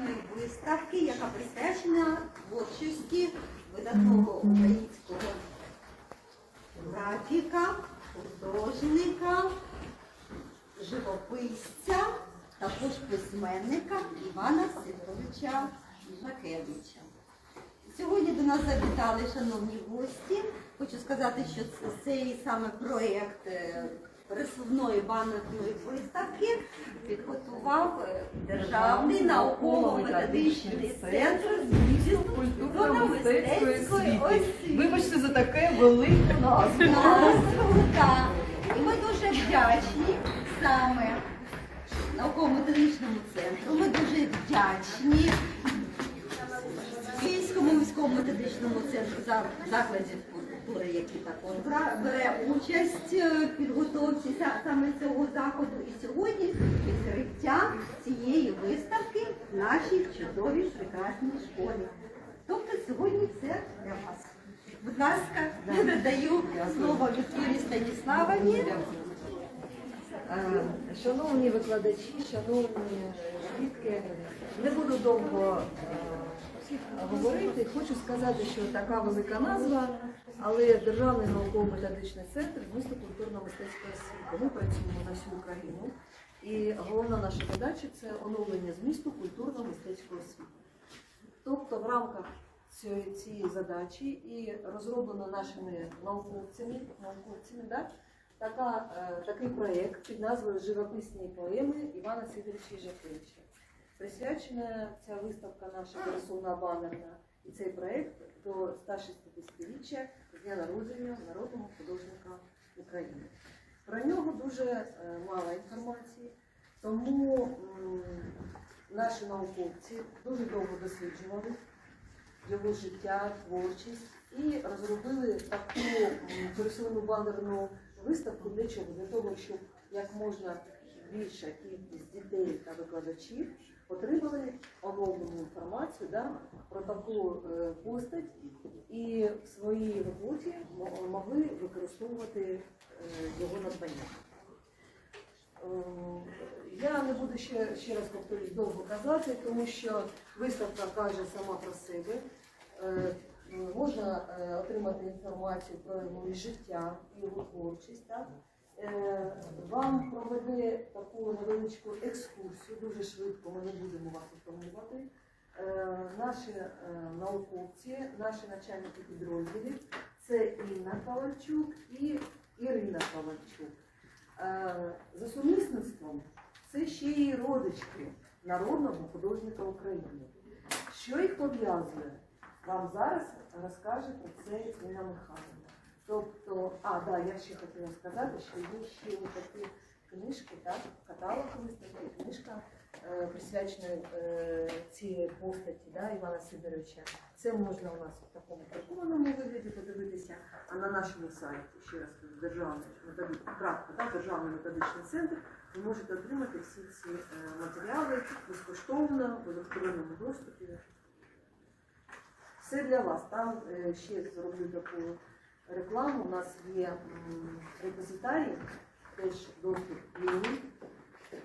літературної виставки, яка присвячена творчості видатного українського графіка, художника, живописця, також письменника Івана Сидоровича Жакевича. Сьогодні до нас завітали шановні гості. Хочу сказати, що цей саме проєкт пересувної банерної виставки підготував е, Державний науково-методичний центр з культурно-мистецької освіти. Вибачте за таке велике назву. І ми дуже вдячні саме науково-методичному центру. Ми дуже вдячні Київському міському методичному центру за- закладів культури, який також бере участь е, в підготовці саме цього заходу. І сьогодні відкриття цієї виставки в нашій чудовій прекрасній школі. Тобто сьогодні це для вас. Будь ласка, передаю слово Вікторії Станіславовні. Е, Шановні викладачі, шановні дітки, не буду довго е, говорити. Хочу сказати, що така велика назва, але Державний науково-методичний центр місто культурно-мистецької освіти. Ми працюємо на всю Україну. І головна наша задача це оновлення змісту культурно-мистецької освіти. Тобто в рамках цієї, задачі і розроблено нашими науковцями, науковцями да, така, е, такий проєкт під назвою Живописні поеми Івана Сидоровича Жакевича. Присвячена ця виставка наша пересувна банерна і цей проєкт до 160-річчя з дня народження народного художника України. Про нього дуже е, мало інформації, тому наші науковці дуже довго досліджували його життя, творчість і розробили таку пересувну банерну виставку для чого? Для того, щоб як можна більша кількість дітей та викладачів отримали оновлену інформацію да, про таку е, постать і в своїй роботі могли використовувати е, його надбання. Е, Я не буду ще, ще раз повторюсь довго казати, тому що виставка каже сама про себе. Можна отримати інформацію про його життя, його творчість. Так? Е, Вам проведе таку невеличку екскурсію, дуже швидко, ми не будемо вас утомлювати. Е, Наші е, науковці, наші начальники підрозділів це Інна Ковальчук і Ірина Ковальчук. Е, За сумісництвом це ще й родички народного художника України. Що їх пов'язує? Вам зараз розкаже про це Інна Михайлівна. Тобто, а, да, я ще хотіла сказати, що є ще такі книжки, так, каталог виставки, книжка е, присвячена е, постаті да, Івана Сидоровича. Це можна у нас в такому друкованому вигляді подивитися, а на нашому сайті, ще раз кажу, державний кратко, так, державний методичний центр, ви можете отримати всі ці е, матеріали безкоштовно, в електронному доступі. Все для вас. Там е, ще зроблю таку рекламу. У нас є репозитарій, теж доступ вільний.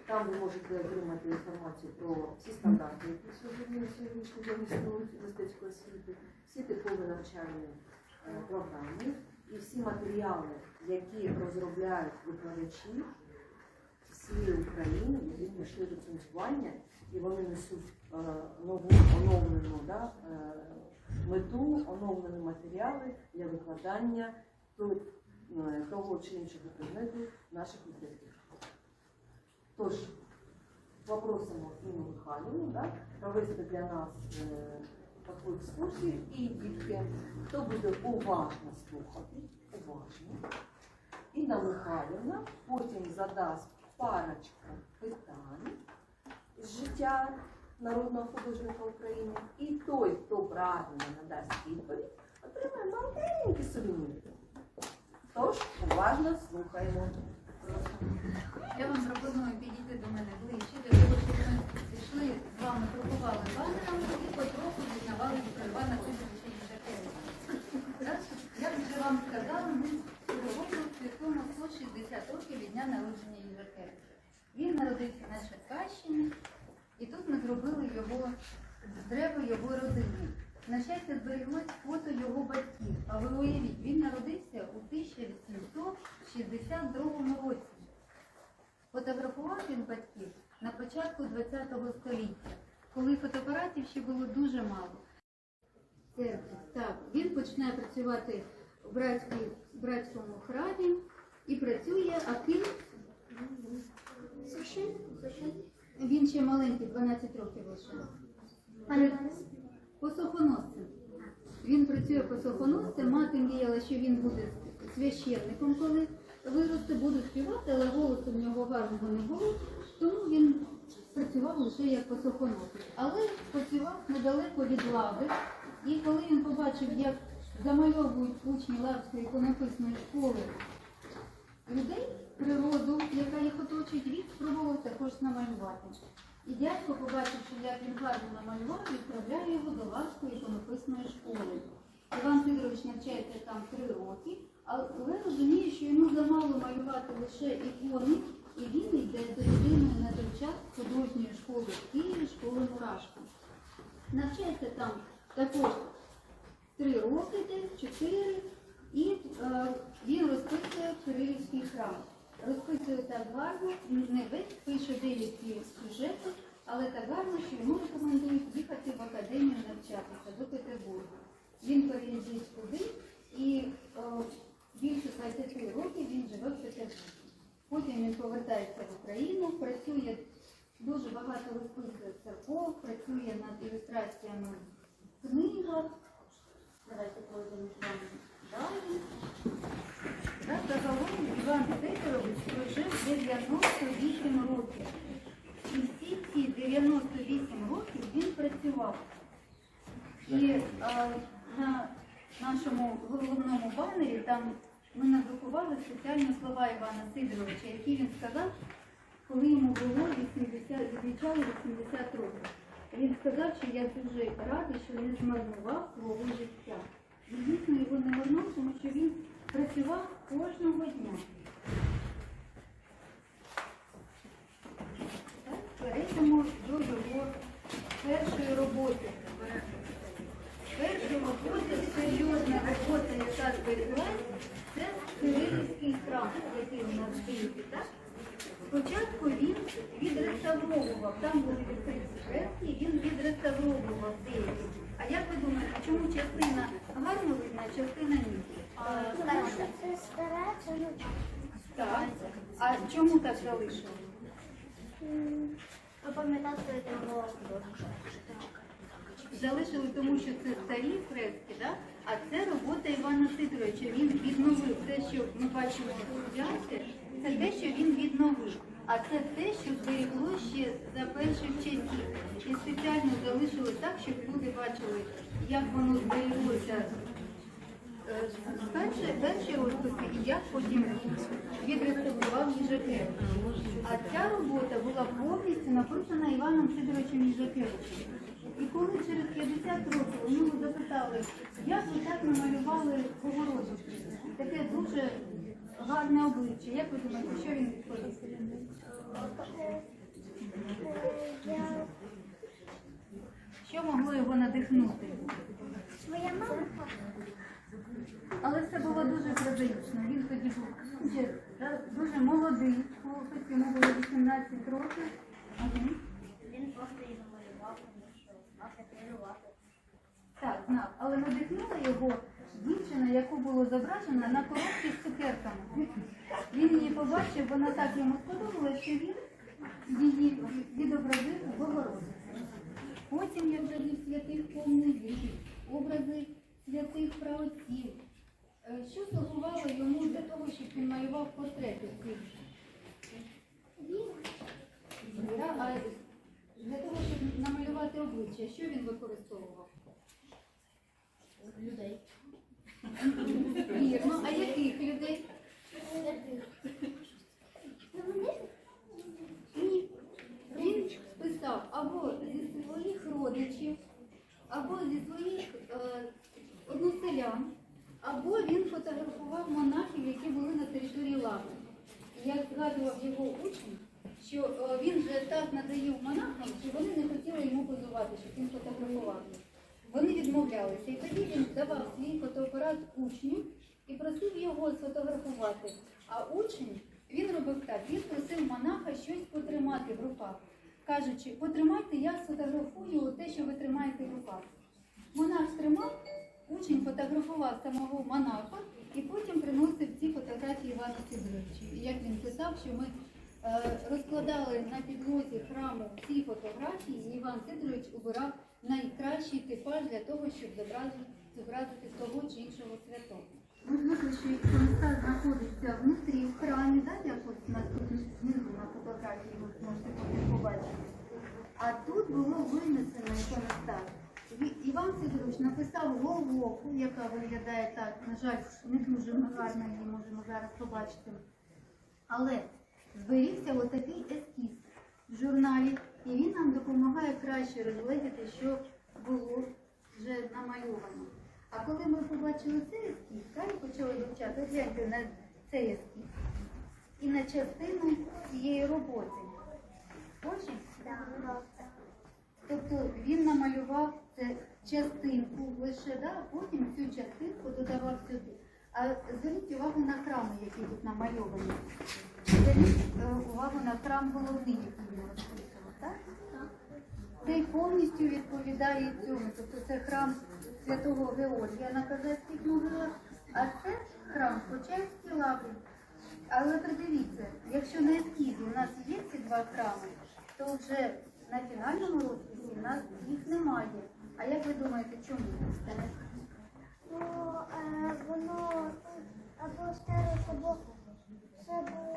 Там ви можете отримати інформацію про всі стандарти, які сьогодні на сьогоднішній день існують освіти, всі типові навчальні е, програми і всі матеріали, які розробляють викладачі всієї України, які пройшли ліцензування, і вони несуть е, нову оновлену да, е, мету, оновлені матеріали для викладання е, того чи іншого предмету наших мистецьких. Тож, попросимо Інну Михайлівну да, провести для нас е, таку екскурсію і дітки, хто буде уважно слухати, уважно. Інна Михайлівна потім задасть парочку питань з життя народного художника України. І той, хто правильно надасть відповідь, отримає маленький сувенір. Тож, уважно слухаємо. Я вам пропоную підійти до мене ближче, для того, щоб ми пішли з вами крокували банерами і потроху дізнавалися про Івана Федоровича Їжакевича. Як вже вам сказали, ми року святкуємо 160 років від дня народження Їжакевича. Він народився на Черкащині І тут ми зробили його древо його родини. На щастя, збереглось фото його батьків. А ви уявіть, він народився у 1862 році. Фотографував він батьків на початку ХХ століття, коли фотоапаратів ще було дуже мало. Так, він починає працювати в братському храмі і працює, а ким він ще маленький, 12 років лише. Посохоносцем. Він працює посохоносцем, мати мріяла, що він буде священником, коли виросте, буде співати, але голосу в нього гарного не було, тому він працював лише як посохоносець. Але працював недалеко від лави, і коли він побачив, як замальовують учні Лавської іконописної школи людей, природу, яка їх оточує, він спробував також намалювати. І дядько, побачивши, як він гарно намалював, відправляє його до Лавської іконописної школи. Іван Федорович навчається там три роки, але розуміє, що йому замало малювати лише ікони, і він йде до єдиної на той час художньої школи в Києві, школи Мурашка. Навчається там також три роки, десь чотири, і е, він розписує Кирилівський храм. Розписує так гарно, не весь пише деякі сюжети, але так гарно, що йому рекомендують їхати в академію навчатися до Петербурга. Він переїздить туди і е, більше 20 років він живе в Петербурзі. Потім він повертається в Україну, працює дуже багато розписує церков, працює над ілюстраціями книгах. Давайте пройдемо з вами далі. Так, загалом Іван Федорович прожив 98 років. І всі ці 98 років він працював. І е, на нашому головному банері там ми надрукували спеціальні слова Івана Сидоровича, які він сказав, коли йому було 80, відвічало 80 років. Він сказав, що я дуже радий, що не змарнував свого життя. І дійсно його не марнув, тому що він працював кожного дня. Перейдемо до його першої роботи. Перша робота, серйозна робота, яка збереглась, це Кирилівський храм, який у нас в Києві. Так? Спочатку він відреставровував, там були відкриті фрески, він відреставровував деякі. А як ви думаєте, чому частина гарно видна, а частина ні? Це стара колючка. Так. А чому так залишили? Попам'ятати його Залишили тому, що це старі фрески, да? а це робота Івана Сидоровича. Він відновив те, що ми бачимо в плясі, це те, що він відновив. А це те, що зберегло ще за перших часів. І спеціально залишили так, щоб люди бачили, як воно збереглося перші розписи і як потім відреставрував Їжакевич. А ця робота була повністю написана Іваном Сидоровичем Їжакевичем. І коли через 50 років у нього запитали, як ви так намалювали Богородицю, таке дуже гарне обличчя. Як ви думаєте, що він відповів? Що могло його надихнути? своя мама. Але це було дуже прозаїчно. Він тоді був ще, дуже молодий хлопець, йому було 18 років. Він просто її намалював, малювати. Так, знав, але надихнула його дівчина, яку було зображено на коробці з цукерками. Він її побачив, вона так йому сподобалася, що він її відобразив в Богородиці. Потім, як вже від святих повний образи святих праотців. Е, Що слугувало йому для того, щоб він малював портрети а для того, щоб намалювати обличчя, що він використовував? Людей. Вірно, а яких людей? Він писав або зі своїх родичів, або зі своїх е, односелян, або він фотографував монахів, які були на території Лави. І Як згадував його учень, що е, він же так надоїв монахам, що вони не хотіли йому позувати, щоб він фотографував. Вони відмовлялися. І тоді він давав свій фотоапарат учню і просив його сфотографувати. А учень він робив так, він просив монаха щось потримати в руках, кажучи, потримайте, я сфотографую те, що ви тримаєте в руках. Учень фотографував самого монаха і потім приносив ці фотографії Івану Сидоровичу. Як він писав, що ми е, розкладали на підлозі храму ці фотографії, і Іван Сидорович обирав найкращий типаж для того, щоб зобразити, того чи іншого святого. Звикли, що іконостас знаходиться внутрі в храмі, да, як от тут знизу на фотографії ви можете побачити. А тут було винесено іконостас. Іван Сидорович написав головку, яка виглядає так, на жаль, не дуже ми гарно її можемо зараз побачити. Але зберігся отакий ескіз в журналі, і він нам допомагає краще розгледіти, що було вже намальовано. А коли ми побачили цей ескіз, далі почали вивчати, гляньте на цей ескіз і на частину цієї роботи. Схожі? Тобто він намалював це частинку лише, да? а потім цю частинку додавав сюди. А зверніть увагу на храми, які тут намальовані. Зверніть е, увагу на храм головний, який він розписував, так? Цей повністю відповідає цьому. Тобто це храм святого Георгія на Казацьких могилах, а це храм Почаївській лаври. Але придивіться, якщо на ескізі у нас є ці два храми, то вже на фінальному розписі у нас їх немає. А як ви думаєте, чому? Ну, е, воно або старе, або це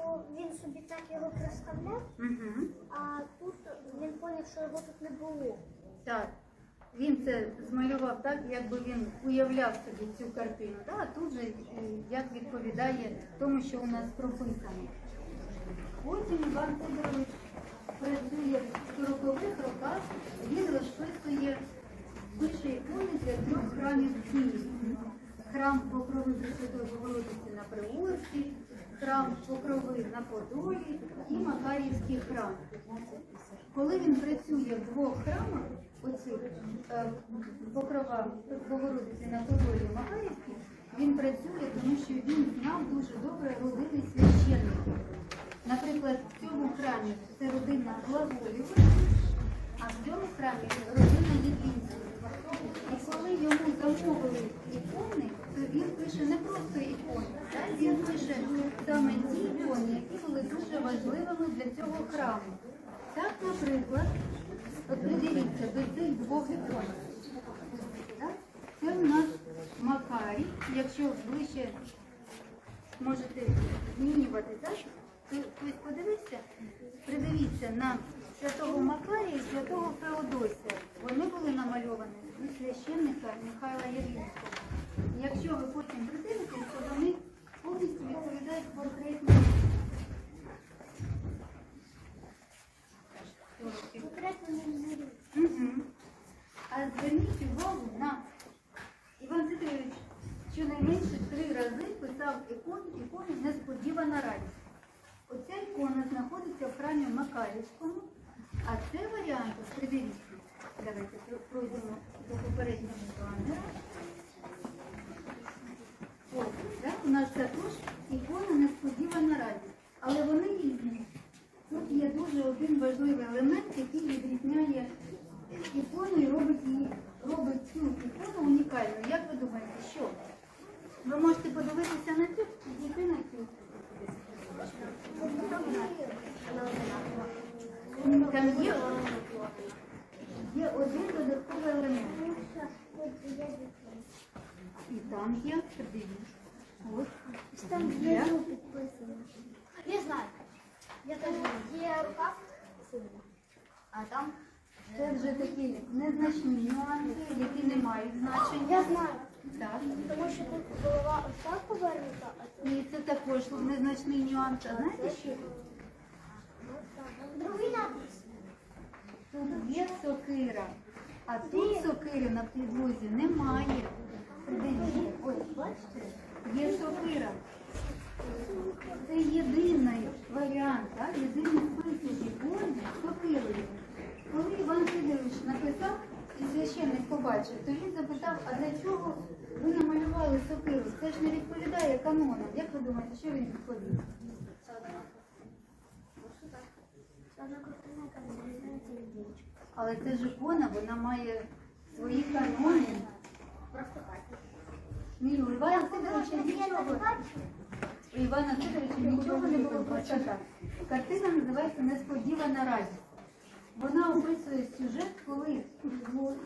бо він собі так його представляв, Угу. а тут він поняв, що його тут не було. Так. Він це змалював так, якби він уявляв собі цю картину. Да? А тут же е, як відповідає тому, що у нас прописано. Потім Іван Федорович працює в 40-х роках, він розписує пише ікони для трьох храмів в Києві. Храм Покрови Пресвятої Богородиці на Приурці, храм Покрови на Подолі і Макарівський храм. Коли він працює в двох храмах, оцих е, Покрова Богородиці на Подолі і Макарівській, він працює, тому що він знав дуже добре родини священників. Наприклад, в цьому храмі це родина Глаголєва, а в цьому храмі родина Єдинцева. І коли йому замовили ікони, то він пише не просто ікони, так? він пише саме ті ікони, які були дуже важливими для цього храму. Так, наприклад, от придивіться до цих двох ікон. Це у нас Макарій, якщо ближче можете змінювати, так? Хтось подивився, придивіться на святого Макарія і святого Феодосія. Вони були намальовані у священника Михайла Єрвінського. Якщо ви потім придивитесь, то вони повністю відповідають. Мгм. А зверніть увагу на Іван Сидорович щонайменше три рази писав ікон, ікони несподівана радість. Оця ікона знаходиться в храмі Макарівському, а це варіант, придивіться. Давайте пройдемо до попереднього? У нас також ікона несподівана радість. Але вони різні. Тут є дуже один важливий елемент, який відрізняє ікону і робить цю ікону унікальною. Як ви думаєте, що? Ви можете подивитися на цю, підійти на цю. Там є, є один додатковий елемент. Там є. Ось. Там є підписано. Я знаю. Я теж є рукав, а там Це вже такі незначні нюанси, які не мають значення. я знаю. Так. Тому що тут голова ось так повернута, а тут І це також незначний нюанс. А знаєте що? другий напис. Тут є сокира, а тут сокири на підлозі немає. Ось, бачите, є сокира. Це єдиний варіант, так? єдиний спосіб боротьби з. Коли Іван Федорович написав і священник побачив, то він запитав, а для чого ви намалювали сокиру? Це ж не відповідає канонам. Як ви думаєте, що він відповів? Але це ж ікона, вона має свої канони. Ні, у Івана Сидоровича нічого. У Івана Сидоровича нічого не було просто. Картина називається Несподівана радість. Вона описує сюжет, коли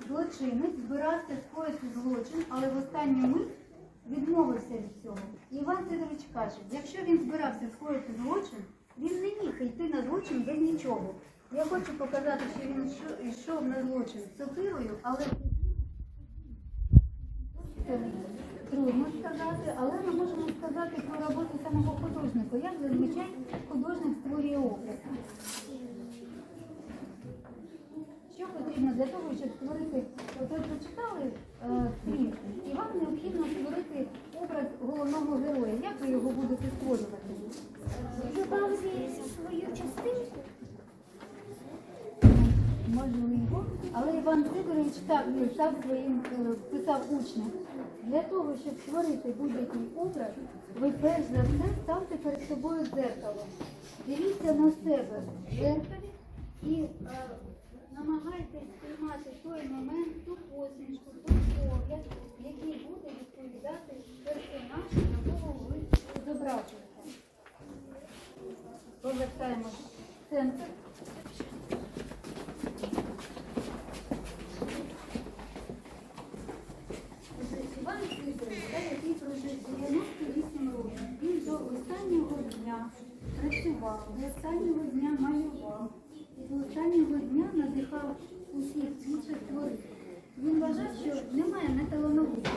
злочинець збирався скоїти злочин, але в останню мить відмовився від цього. І Іван Сидорович каже, якщо він збирався скоїти злочин, він не міг йти на злочин без нічого. Я хочу показати, що він йшов- на злочин з сокирою, але трудно сказати, але ми можемо сказати про роботу самого художника. Як зазвичай художник створює образ. Що потрібно для того, щоб створити, от ви прочитали е, і вам необхідно створити образ головного героя. Як ви його будете створювати? Добавити свою частинку. Можливо, але Іван Сидорович так, так своїм е, писав учням. Для того, щоб створити будь-який образ, ви перш за все ставте перед собою дзеркало. Дивіться на себе в дзеркалі і е, намагайтесь сприймати той момент, ту посмішку, той погляд, який буде відповідати персонажу, якого ви зображуєте. В центр. Отже, Іван Сидорович, да, який прожив 98 років, він до останнього дня працював, останнього дня малював, до останнього дня надихав усіх інших творів. Він вважав, що немає неталановитих,